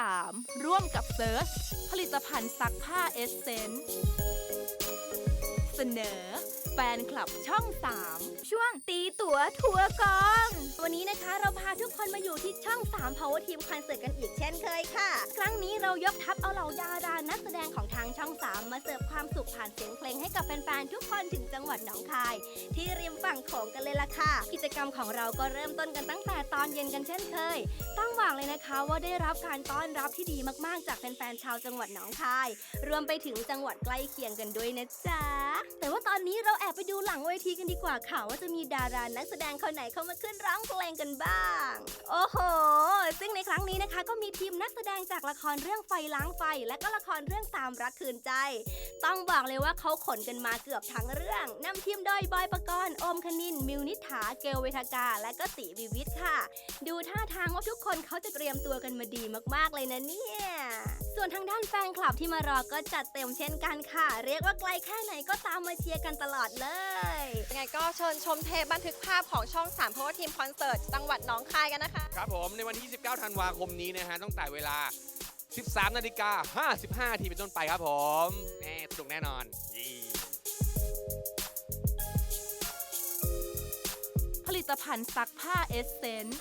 3 ร่วมกับเซิร์ชผลิตภัณฑ์ซักผ้าเอสเซนส์เสนอ แฟนคลับช่อง 3 ช่วงตีตั๋วทัวร์กอง นมาอยู่ที่ช่อง 3 Power Team Concert กันอีกเช่นเคยค่ะ ครั้งนี้เรายกทัพเอาเหล่าดารานักแสดงของทางช่อง 3 มาเสิร์ฟความสุขผ่านเสียงเพลงให้กับแฟนๆทุกคนถึงจังหวัดหนองคาย ที่ริมฝั่งโขงกันเลยล่ะค่ะ กิจกรรมของเราก็เริ่มต้นกันตั้งแต่ตอนเย็นกันเช่นเคย ต้องบอกเลยนะคะว่าได้รับการต้อนรับที่ดีมากๆ จากแฟนๆชาวจังหวัดหนองคาย รวมไปถึงจังหวัดใกล้เคียงกันด้วยนะจ๊ะแต่ว่าตอน ไปดูหลังเวทีกันดีกว่าค่ะ ว่าจะมีดารานักแสดงคนไหนเข้ามาขึ้นร้องเพลงกันบ้าง โอ้โห รั้งนี้นะคะ ก็มีทีมนักแสดงจากละครเรื่องไฟล้างไฟ และก็ละครเรื่องตามรักคืนใจ ต้องบอกเลยว่าเขาขนกันมาเกือบทั้งเรื่องนำทีมโดยบอยปกรณ์อมคณิน มิวนิษฐาเกลเวทากา และก็ตีวิวิทค่ะ ดูท่าทางว่าทุกคนเขาจะเตรียมตัวกันมาดีมากๆเลยนะเนี่ยส่วนทางด้านแฟนคลับที่มารอก็จัดเต็มเช่นกันค่ะ เรียกว่าไกลแค่ไหนก็ตามมาเชียร์กันตลอดเลย ยังไงก็เชิญชมเทปบันทึกภาพของช่อง3เพราะว่าทีมคอนเสิร์ตจังหวัดหนองคายกันนะคะ ครับผมในวันที่ 19 ธันวาคมนี้นะฮะตั้งแต่เวลา 13 นาฬิกา 55นาทีเป็นต้นไปครับผมแน่สนุกแน่นอนยีผลิตภัณฑ์ซักผ้าเอสเซนส์